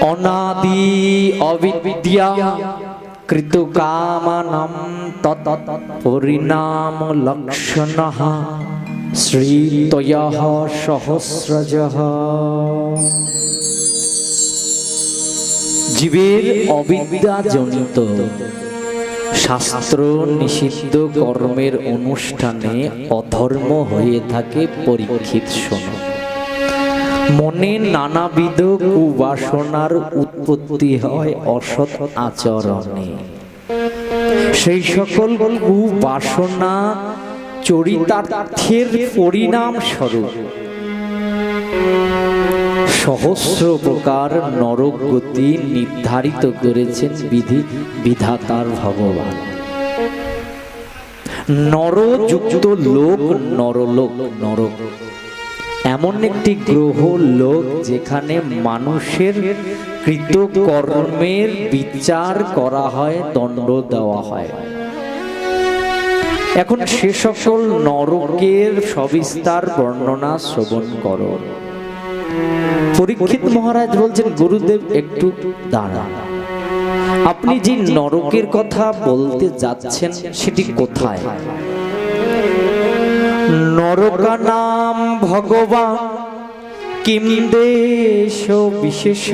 অনাদি অবিদ্যা কৃতকামানম তত পরিণাম লক্ষণ শ্রীতয় সহস্রজ। জীবের অবিদ্যাজনিত শাস্ত্র নিষিদ্ধ কর্মের অনুষ্ঠানে অধর্ম হয়ে থাকে পরীক্ষিত শোনো মনে নানাবিধ কুবাসনার উৎপত্তি হয় অসৎ আচরণে। সেই সকল কুবাসনা চরিতার্থের পরিণাম স্বরূপ সহস্র প্রকার নরক গতি নির্ধারিত করেছেন বিধি বিধাতার ভগবান। নরযুক্ত লোক নরলোক নরক। এমন একটি গ্রহ লোক যেখানে মানুষের কৃত কর্মের বিচার করা হয়, দণ্ড দেওয়া হয়। এখন সে সকল নরকের সবিস্তার বর্ণনা শ্রবণ করো। পরীক্ষিত মহারাজ বলছেন, গুরুদেব, একটু দাঁড়ান। আপনি যে নরকের কথা বলতে যাচ্ছেন, সেটি কোথায়? নরকা নাম ভগবান, কিম দেশ বিশেষ,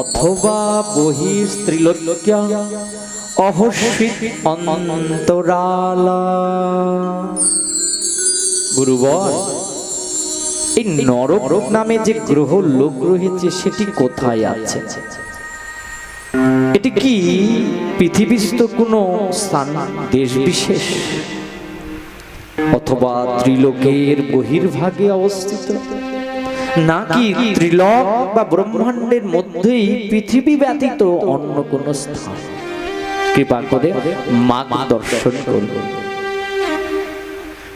অথবা বহিস্ত্রীলোক্যা অহস্বিত অন্তরালা। গুরুবর, এই নরক নামে যে গ্রহ লোক রয়েছে সেটি কোথায় আছে? এটি কি পৃথিবীস্থ কোনো স্থান, দেশ বিশেষ? অথবা ত্রিলোকের বহির্ভাগে অবস্থিত। নাকি ত্রিলোক বা ব্রহ্মাণ্ডের মধ্যেই পৃথিবী ব্যতীত অন্য কোন স্থান? কৃপা করে মাগ দর্শন করুন।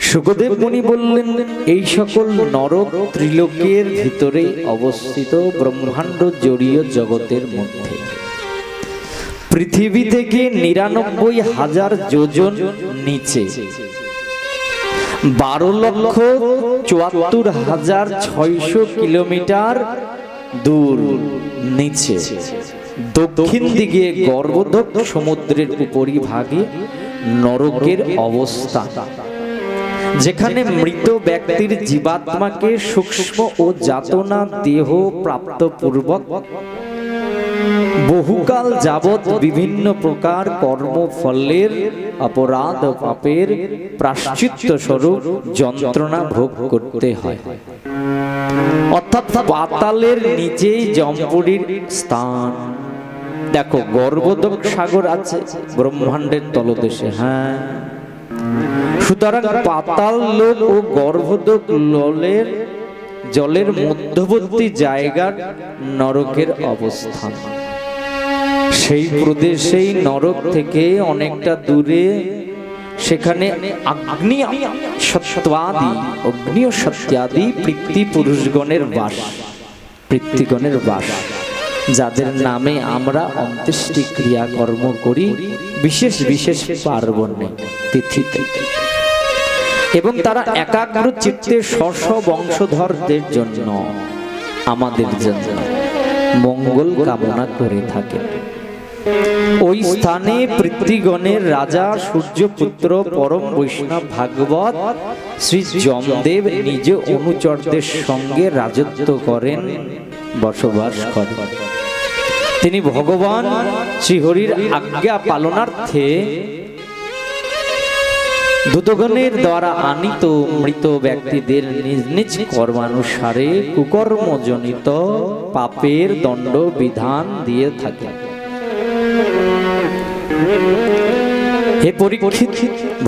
সুখদেব মুনি বললেন এই সকল নরক ত্রিলোকের ভিতরে অবস্থিত ব্রহ্মাণ্ড জড়ীয় জগতের মধ্যে। পৃথিবী থেকে নিরানব্বই হাজার যোজন নিচে। বারো লক্ষ চুয়াত্তর হাজার ছয়শো কিলোমিটার দূর, নিচে। দক্ষিণ দিকে গর্ভদক সমুদ্রের উপরিভাগে নরকের অবস্থা। যেখানে মৃত ব্যক্তির জীবাত্মাকে সূক্ষ্ম ও যাতনা দেহ প্রাপ্ত পূর্বক বহুকাল যাবৎ বিভিন্ন প্রকার কর্মফলের, অপরাধ পাপের প্রাশ্চিত্য স্বরূপ যন্ত্রণা ভোগ করতে হয়। অর্থাৎ পাতালের নিচেই জম্পুরির স্থান। দেখো, গর্ভদক সাগর আছে, ব্রহ্মাণ্ডের তলদেশে হ্যাঁ। সুতরাং পাতাল লোক ও গর্ভদক লোলের, জলের মধ্যবর্তী জায়গার নরকের অবস্থান। সেই প্রদেশেই নরক থেকে অনেকটা দূরে সেখানে অগ্নি সত্যাদি অগ্নি ও সত্যাদি পৃথ্বী পুরুষগণের বাস পৃথ্বীগণের বাস, যাদের নামে আমরা অন্ত্যেষ্টি ক্রিয়াকর্ম করি বিশেষ বিশেষ পার্বণে, তিথিতে। এবং তারা একাগ্র চিত্তে স্ব বংশধরদের জন্য আমাদের জন্য মঙ্গল কামনা করে থাকে। ওই স্থানে পৃথ্বীগণের রাজা, সূর্যপুত্র, পরম বৈষ্ণব ভাগবত, শ্রী যমদেব নিজ অনুচরদের সঙ্গে রাজত্ব করেন, বসবাস করেন। তিনি ভগবান শ্রীহরির আজ্ঞা পালনার্থে দূতগণের দ্বারা আনিত মৃত ব্যক্তিদের নিজ নিজ কর্মানুসারে কুকর্মজনিত পাপের দণ্ড বিধান দিয়ে থাকে পরীক্ষিত?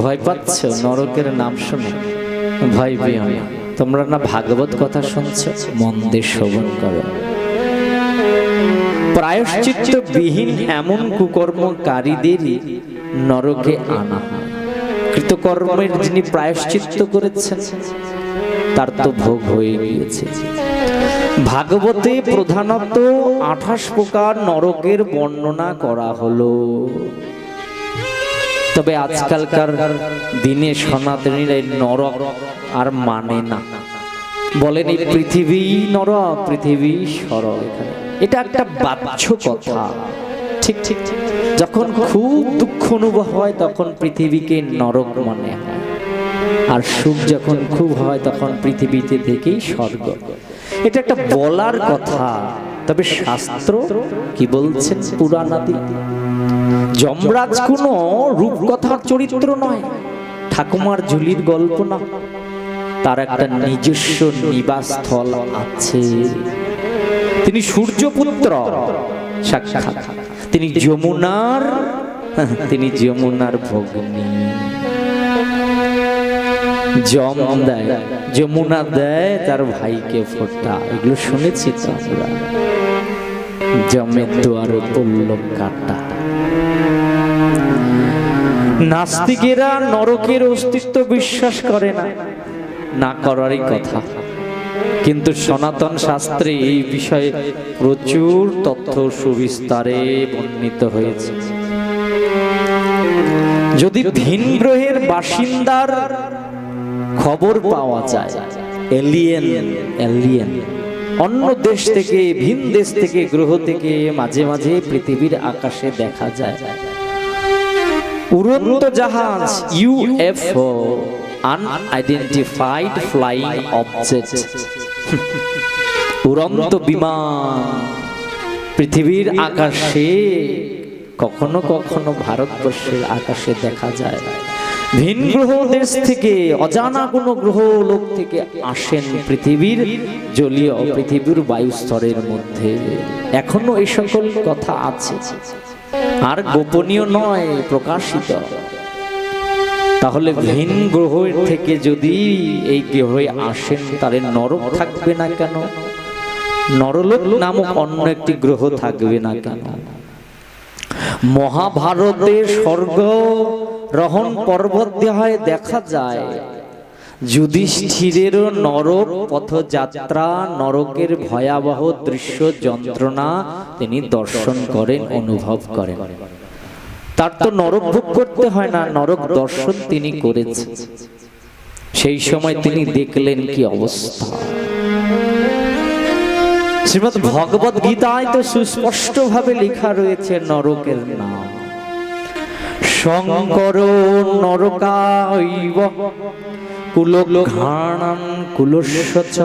ভয় পাচ্ছ? নরকের নাম শুনে। ভয় পেও তোমরা না ভাগবত কথা শুনছ? মন দিয়ে শ্রবণ করো। প্রায়শ্চিত্ত বিহীন এমন কুকর্মকারীদেরই নরকে আনা কৃতকর্মের যিনি প্রায়শ্চিত্ত করেছেন, তার তো ভোগ হয়ে গিয়েছে। ভাগবতে প্রধানত আঠাশ প্রকার নরকের বর্ণনা করা হলো। তবে আজকালকার দিনে সনাতনীরা নরক আর মানে না। বলেন এই পৃথিবী নর পৃথিবী সর এখানে। এটা একটা বাহ্য কথা। ঠিক ঠিক। যখন খুব দুঃখ অনুভব হয়, তখন পৃথিবীকে নরক মনে হয়। আর সুখ যখন খুব হয়, তখন পৃথিবীতে থেকেই স্বর্গ। এটা একটা বলার কথা। তবে শাস্ত্র কি বলছেন পুরাণাদি যমরাজ কোনো রূপকথার চরিত্র নয়। ঠাকুমার ঝুলির গল্প না। তার একটা নিজস্ব নিবাসস্থল আছে। তিনি সূর্যপুত্র সাক্ষাৎ। তিনি যমুনার তিনি যমুনার ভগ্নী। জম দেয় যমুনা দেয় তার ভাইকে ফোটা। এগুলো শুনেছি তো আমরা জমের দুয়ার পড়ল কাটা। নাস্তিকেরা নরকের অস্তিত্ব বিশ্বাস করে না। না করারই কথা। কিন্তু সনাতন শাস্ত্রে এই বিষয়ে প্রচুর তথ্য সুবিস্তারে বর্ণিত হয়েছে। যদি ভিন গ্রহের বাসিন্দার খবর পাওয়া যায় এলিয়েন এলিয়েন অন্য দেশ থেকে, ভিন দেশ থেকে, গ্রহ থেকে, মাঝে মাঝে পৃথিবীর আকাশে দেখা যায়। উড়ন্ত জাহাজ ইউএফও আনআইডেন্টিফাইড ফ্লাইং অবজেক্ট উড়ন্ত বিমান পৃথিবীর আকাশে কখনো কখনো ভারতবর্ষের আকাশে দেখা যায়। ভিন গ্রহ দেশ থেকে অজানা কোনো গ্রহ লোক থেকে আসেন পৃথিবীর জলীয় পৃথিবীর বায়ুস্তরের মধ্যে। এখনও এই সকল কথা আছে। আর গোপনীয় নয়, প্রকাশিত। তাহলে ভিন গ্রহ থেকে যদি এই গ্রহে আসেন, তাহলে নরক থাকবে না কেন? নরলোক নামক অন্য একটি গ্রহ থাকবে না কেন? মহাভারতের স্বর্গ, রহন পর্বত দেহায় দেখা যায় যুধিষ্ঠিরের নরক পথযাত্রা নরকের ভয়াবহ দৃশ্য যন্ত্রণা তিনি দর্শন করেন অনুভব করেন। তার তো নরক ভোগ করতে হয় না নরক দর্শন তিনি করেছেন। সেই সময় তিনি দেখলেন কি অবস্থা। শ্রীমদ ভগবত গীতায় তো সুস্পষ্ট ভাবে লেখা রয়েছে নরকের নাম। শঙ্কর নরকাইব কুলঘাণান কুলস্য চ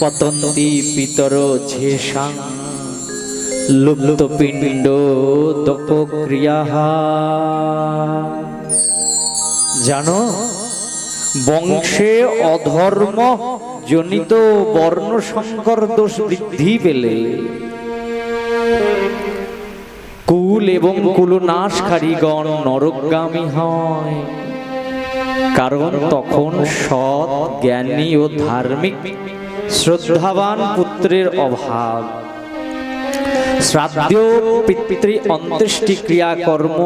পতন্তি পিতর ঝেষাং লুপ্ত পিণ্ড দপক্রিয়া জানো, বংশে অধর্ম জনিত বর্ণ সংকর দোষ বৃদ্ধি পেলে কুল এবং কুলনাশকারীগণ নরকগামী হয়। কারণ তখন সৎ জ্ঞানী ও ধার্মিক শ্রদ্ধাবান পুত্রের অভাব। শ্রাদ্ধ পিতৃ অন্ত্যেষ্টি ক্রিয়াকর্ম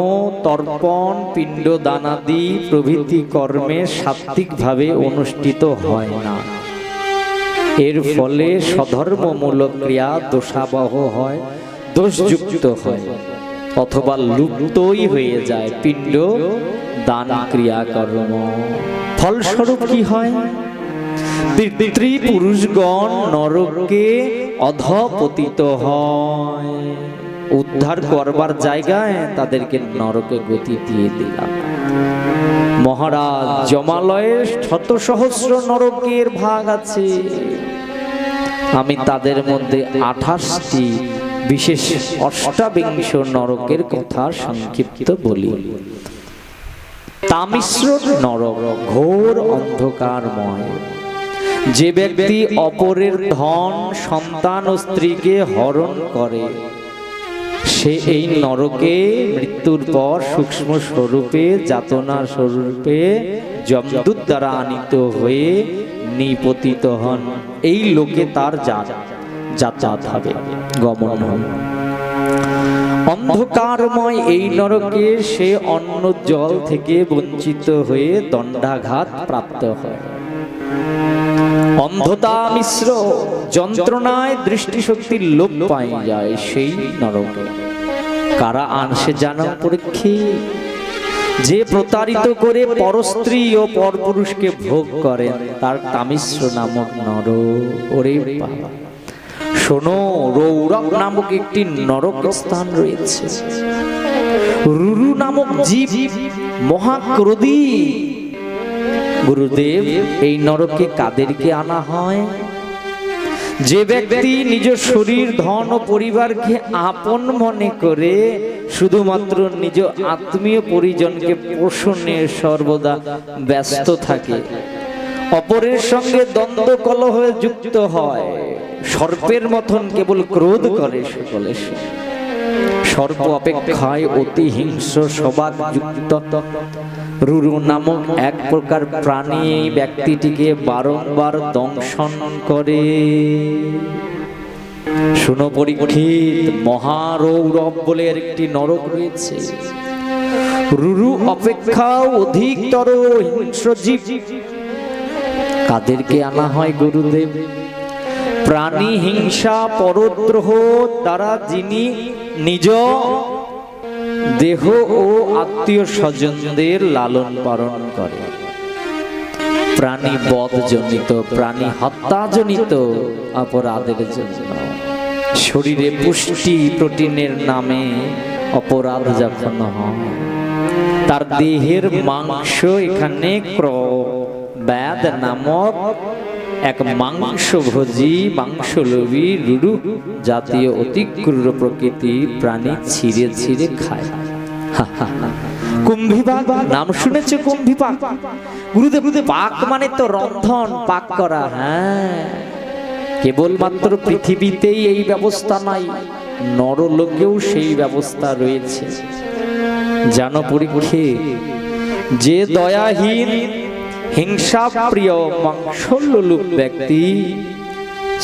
তর্পণ পিণ্ড দানাদি প্রভৃতি কর্মে সাত্বিকভাবে অনুষ্ঠিত হয় না। এর ফলে সধর্মমূলক ক্রিয়া দোষাবহ হয় দোষযুক্ত হয়। অথবা লুপ্তই হয়ে যায় পিণ্ড দান ক্রিয়াকর্ম। ফলস্বরূপ কি হয়? পুরুষগণ নরকে অধপতিত হয়। উদ্ধার করবার জায়গায় তাদেরকে নরকে গতি দিয়ে দিলাম। মহারাজ, জমালয়ের শত সহস্র নরকের ভাগ আছে। আমি তাদের মধ্যে আঠাশটি বিশেষ অষ্টাবিংশ নরকের কথা সংক্ষিপ্ত বলি। তামিশ্র নরক ঘোর অন্ধকারময়। যে ব্যক্তি অপরের ধন, সন্তান ও স্ত্রীকে হরণ করে, সে এই নরকে মৃত্যুর পর সূক্ষ্ম স্বরূপে, যাতনা স্বরূপে, যমদূত দ্বারা আনিত হয়ে নিপতিত হন। এই লোকে তার যাতায়াত হবে। গমন হবে অন্ধকারময় এই নরকে সে অন্ন জল থেকে বঞ্চিত হয়ে দণ্ডাঘাত প্রাপ্ত হয়। অন্ধতা মিশ্র যন্ত্রণায় দৃষ্টিশক্তির লোপ পাই যায় সেই নরকে। কারা আনসে জানা পরীক্ষে? যে প্রতারিত করে পরস্ত্রী ও পরপুরুষকে ভোগ করেন তার তামিশ্র নামক নর ওরে বাবা। শোনো রৌরক নামক একটি নরক স্থান রয়েছে। রুরু নামক জীব মহাক্রোধী। গুরুদেব, এই নরকে কাদেরকে আনা হয়? যে ব্যক্তি নিজ শরীর, ধন ও পরিবারকে আপন মনে করে, শুধুমাত্র নিজ আত্মীয় পরিজনকে পোষণে সর্বদা ব্যস্ত থাকে। অপরের সঙ্গে দ্বন্দ্ব কলহে যুক্ত হয়। সর্পের মতন কেবল ক্রোধ করে সঙ্গে। সর্প অপেক্ষায় অতি হিংস্র স্বভাব যুক্ত। রুরু নামক এক প্রকার প্রাণী এই ব্যক্তিটিকে বারংবার দংশন করে। শুনো পরীক্ষিত মহারৌরব বলে একটি নরক রয়েছে। রুরু অপেক্ষা অধিকতর হিংস্র জীব। কাদেরকে আনা হয় গুরুদেব? প্রাণী হিংসা পরদ্রোহ দ্বারা যিনি নিজ দেহ ও আত্মীয় স্বজনদের লালন পালন করে। প্রাণী বধজনিত, প্রাণী হত্যাজনিত অপরাধের জন্য। শরীরে পুষ্টি প্রোটিনের নামে অপরাধ যখন হয়। তার দেহের মাংস এখানে ক্র ব্যাদ নামক এক মাংসভোজী, মাংসলোভী রুরু জাতীয় অতি ক্রূর প্রকৃতি প্রাণী ছিঁড়ে ছিঁড়ে খায়। কুম্ভীবাগ, নাম শুনেছে কুম্ভীবাগ? গুরুদেব, পাক মানে তো রন্ধন, পাক করা হ্যাঁ। কেবলমাত্র পৃথিবীতেই এই ব্যবস্থা নাই, নরলোকেও সেই ব্যবস্থা রয়েছে। জানো পরীক্ষে যে দয়াহীন হিংসা প্রিয় মাংসলোলুপ ব্যক্তি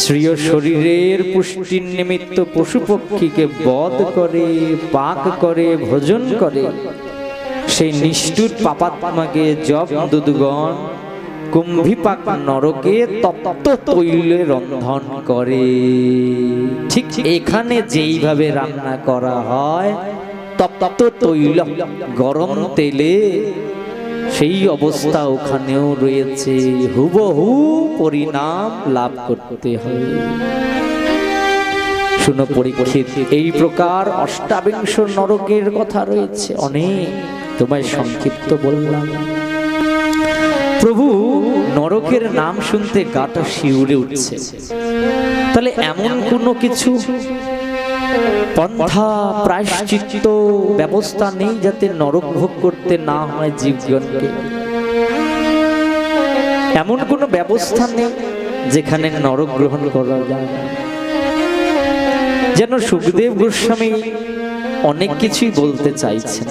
শ্রীয় শরীরের পুষ্টির নিমিত্ত পশু পক্ষীকে বধ করে, পাক করে, ভোজন করে। সেই নিষ্ঠুর পাপাত্মাকে জব দুদগণ কুম্ভীপাক নরকে তপ্ত তৈলে রন্ধন করে। ঠিক এখানে যেইভাবে রান্না করা হয়, তপ্ত তৈল, গরম তেলে সেই অবস্থা ওখানেও রয়েছে। হুবহু পরিণাম লাভ করতে হবে। শুনো পরীক্ষিত, এই প্রকার অষ্টাবিংশ নরকের কথা রয়েছে। অনেক তোমায় সংক্ষিপ্ত বললাম। প্রভু, নরকের নাম শুনতে গাটা শিউরে উঠছে। তাহলে এমন কোনো কিছু পন্থা, প্রায়শ্চিত্ত, ব্যবস্থা নেই যাতে নরক ভোগ করতে না হয় জীবজনকে। এমন কোনো ব্যবস্থা নেই যেখানে নরক গ্রহণ করা যায় যেন সুখদেব গোস্বামী অনেক কিছুই বলতে চাইছেন।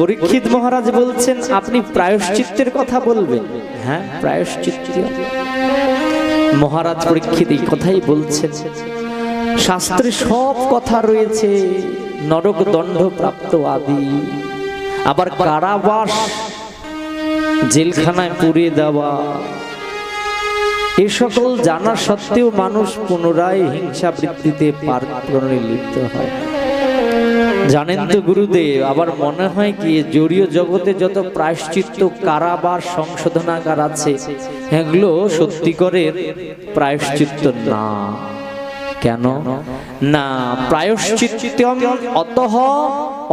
পরীক্ষিত মহারাজ বলছেন, আপনি প্রায়শ্চিত্তের কথা বলবেন। হ্যাঁ প্রায়শ্চিত্ত মহারাজ পরীক্ষিত এই কথাই বলছেন। শাস্ত্রে সব কথা রয়েছে, নরক দণ্ড প্রাপ্ত আদি। আবার কারাবাস জেলখানায় পুড়িয়ে দেওয়া। এ সকল জানা সত্ত্বেও মানুষ পুনরায় হিংসা বৃত্তিতে পার্করণে লিপ্ত হয়। জানেন তো গুরুদেব, আবার মনে হয় কি জড়ীয় জগতে যত প্রায়শ্চিত্ত কারাবার সংশোধনাগার আছে, এগুলো সত্যিকরের প্রায়শ্চিত্ত না। কেন? না, প্রায়শ্চিত্তম অতঃ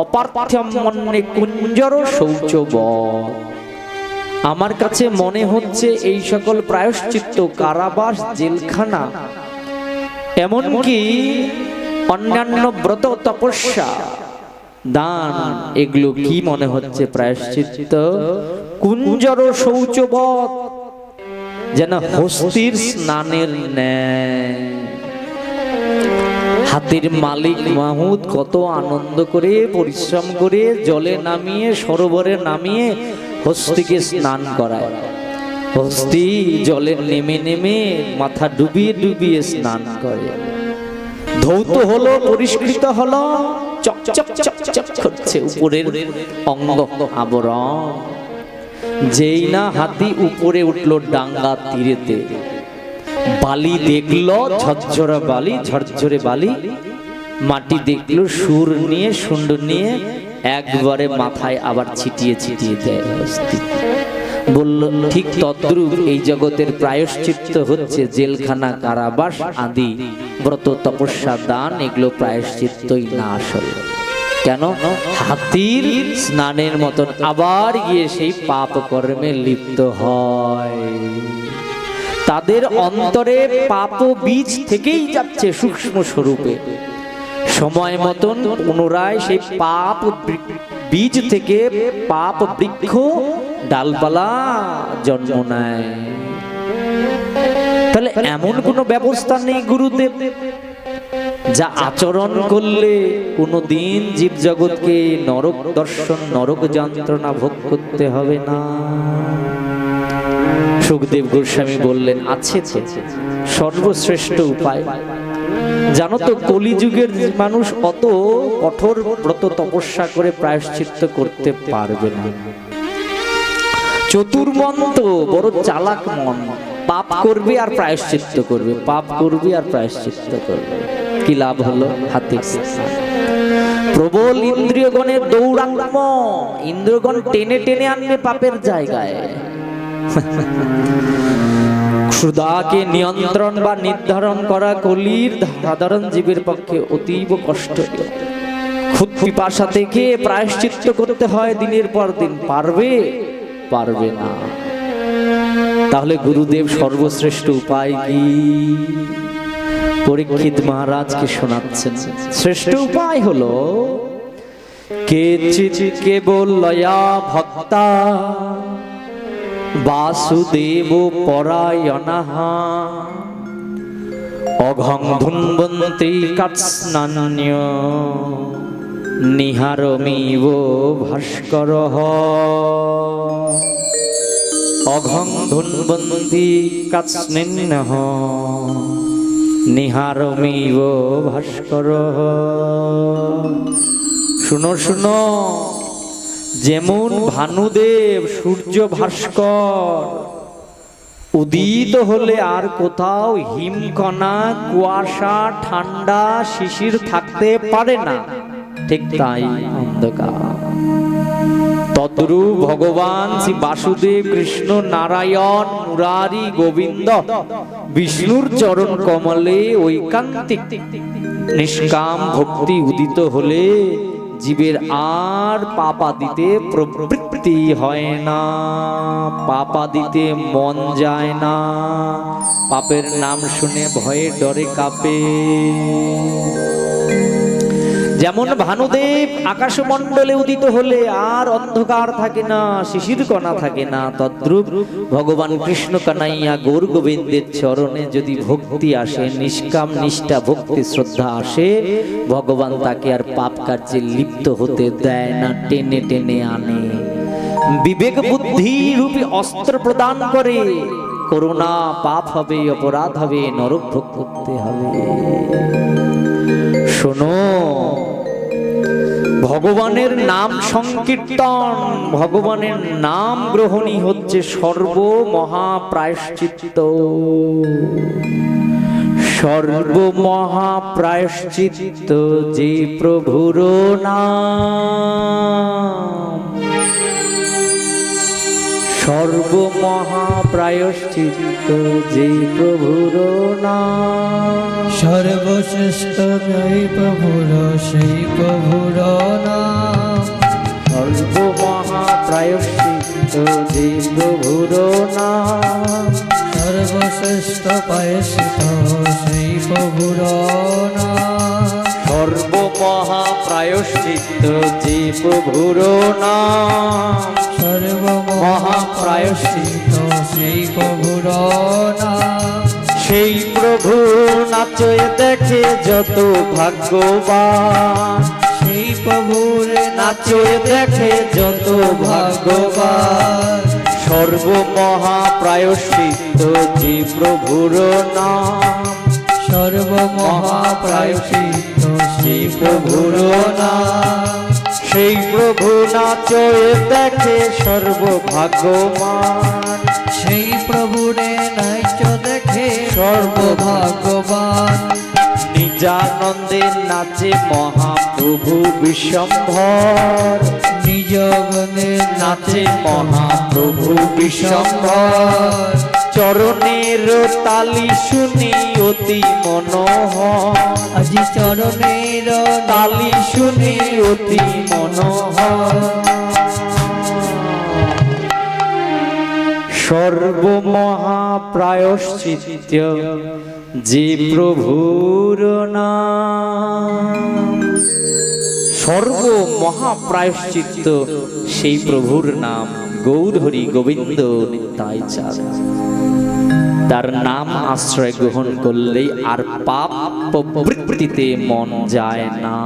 অপার্থ্যম মন্যে কুঞ্জর শৌচ আমার কাছে মনে হচ্ছে এই সকল প্রায়শ্চিত্ত কারাবাস, জেলখানা, এমনকি অন্যান্য ব্রত তপস্যা, দান, এগুলো কি মনে হচ্ছে প্রায়শ্চিত্ত? কুঞ্জর শৌচবত যেন হস্তির স্নানের ন্যায়। হাতির মালিক মাহুদ কত আনন্দ করে, পরিশ্রম করে জলে নামিয়ে, সরোবরে নামিয়ে হস্তিকে স্নান করায়। হস্তি জলে নেমে নেমে মাথা ডুবিয়ে ডুবিয়ে স্নান করে। ধৌত হলো, পরিষ্কৃত হলো, চক চক চক চক করছে আবরণ। যেই না হাতি উপরে উঠল ডাঙ্গা তীরেতে বালি দেখল, ঝরঝরা বালি, ঝরঝরে বালি। মাটি দেখল, সুর নিয়ে সুন্ড নিয়ে, একবারে মাথায় আবার ছিটিয়ে ছিটিয়ে দেয় বলল, ঠিক তদ্রুপ এই জগতের প্রায়শ্চিত্ত হচ্ছে জেলখানা, কারাবাস আদি, ব্রত, তপস্যা, দান, এগুলো প্রায়শ্চিত্তই না আসলে। কেন? হাতির স্নানের মতন আবার গিয়ে সেই পাপ কর্মে লিপ্ত হয়। তাদের অন্তরে পাপ বীজ থেকেই যাচ্ছে সূক্ষ্ম স্বরূপে। সময় মতন পুনরায় সেই পাপ বীজ থেকে পাপ বৃক্ষ ডালপালা জন্ম নেয়। তাহলে এমন কোনো ব্যবস্থা নেই গুরুদেব যা আচরণ করলে কোনো দিন জীব জগৎকে নরক দর্শন নরক যন্ত্রণা ভোগ করতে হবে না। সুখদেব গোস্বামী বললেন, আছে সর্বশ্রেষ্ঠ উপায়। জানো তো, কলিযুগের মানুষ অত কঠোর ব্রত তপস্যা করে প্রায়শ্চিত্ত করতে পারবে না। চতুর্মন্ত, বড় চালাক মন। পাপ করবে আর প্রায়শ্চিত্ত করবে, পাপ করবে আর প্রায়শ্চিত্ত করবে। কি লাভ হলো স্নান। প্রবল ইন্দ্রিয়গণের দৌড়াত্ম ইন্দ্রগণ টেনে টেনে আনবে পাপের জায়গায়। ক্ষুদাকে নিয়ন্ত্রণ বা নির্ধারণ করা কলির সাধারণ জীবের পক্ষে অতীব কষ্ট খুদ পিপাসা থেকে প্রায়শ্চিত্ত করতে হয় দিনের পর দিন। পারবে? পারবে না। তাহলে গুরুদেব সর্বশ্রেষ্ঠ উপায় কি? পরীক্ষিত মহারাজকে শোনাচ্ছেন, শ্রেষ্ঠ উপায় হলো কে চিত কেবল লয়া ভক্তা বাসুদেব পরায়ণা। অঘং ধুনবন্তি কাৎস্নান্য। নিহারমিব ভাস্কর। অঘং ধুনবন্তি কাৎস্নিন্য নিহারমিব ভাস্কর। শুনো শুনো। যেমন ভানুদেব, সূর্য ভাস্কর, উদিত হলে আর কোথাও হিমকণা, কুয়াশা, ঠান্ডা, শিশির থাকতে পারে না। ঠিক তাই অন্ধকার। তদ্রূপ ভগবান শ্রী বাসুদেব কৃষ্ণ নারায়ণ, মুরারি গোবিন্দ, বিষ্ণুর চরণ কমলে ঐকান্তিক, নিষ্কাম ভক্তি উদিত হলে জীবের আর পাপা দিতে প্রবৃত্তি হয় না। পাপা দিতে মন যায় না। পাপের নাম শুনে ভয়ে ডরে কাঁপে। যেমন ভানুদেব আকাশমণ্ডলে উদিত হলে আর অন্ধকার থাকে না, শিশির কণা থাকে না, তদ্রূপ ভগবান কৃষ্ণ কানাইয়া গৌর গোবিন্দের চরণে যদি ভক্তি আসে, নিষ্কাম নিষ্ঠা, ভক্তি, শ্রদ্ধা আসে, ভগবান তাকে আর পাপ কার্যে লিপ্ত হতে দেয় না, টেনে টেনে আনে। বিবেক বুদ্ধি রূপী অস্ত্র প্রদান করে করোনা পাপ হবে, অপরাধ হবে নরক ভোগ করতে হবে। শোনো ভগবানের নাম সংকীর্তন ভগবানের নাম গ্রহণী হচ্ছে সর্ব মহাপ্রায়শ্চিত্ত সর্ব মহাপ্রায়শ্চিত্ত যে প্রভুর নাম। সর্ব মহাপ্রায়শ্চিত্ত যে প্রভুর নাম। সর্বশ্রেষ্ঠ জয় প্রভুর সেই প্রভুর নাম। সর্ব মহাপ্রায়শ্চিত্ত যে প্রভুর নাম। সর্বশ্রেষ্ঠ পায়সিত সেই প্রভুর নাম। সর্ব মহাপ্রায়শ্চিত্ত যে প্রভুর নাম। সর্ব মহাপ্রায়শ্চিত সেই প্রভুর নাম। সেই প্রভু নাচয়ে দেখে যত ভাগ্যবান। সেই প্রভুর নাচয়ে দেখে যত ভাগ্যবান। সর্ব মহাপ্রায়শ্চিত্ত যে প্রভুর নাম। সর্ব সেই প্রভুর নাম সেই প্রভু নাচয়ে দেখে সর্বভাগ্যমান সেই প্রভুরে নাইচ দেখে সর্বভাগ্যবান। নিজ নিজানন্দে নাচে মহাপ্রভু বিশ্বম্ভর নিজ নাচে মহাপ্রভু বিশ্বম্ভর চরণের তালি শুনি অতি মনোহর। আজি চরণের তালি শুনি অতি মনোহর। সর্বমহাপ্রায়শ্চিত্য যে প্রভুর নাম। সর্ব মহাপ্রায়শ্চিত্ত সেই প্রভুর নাম। গৌরহরি গোবিন্দ নিতাই চাঁদ। তার নাম আশ্রয় গ্রহণ করলেই আর পাপ প্রবৃত্তিতে মন যায় না।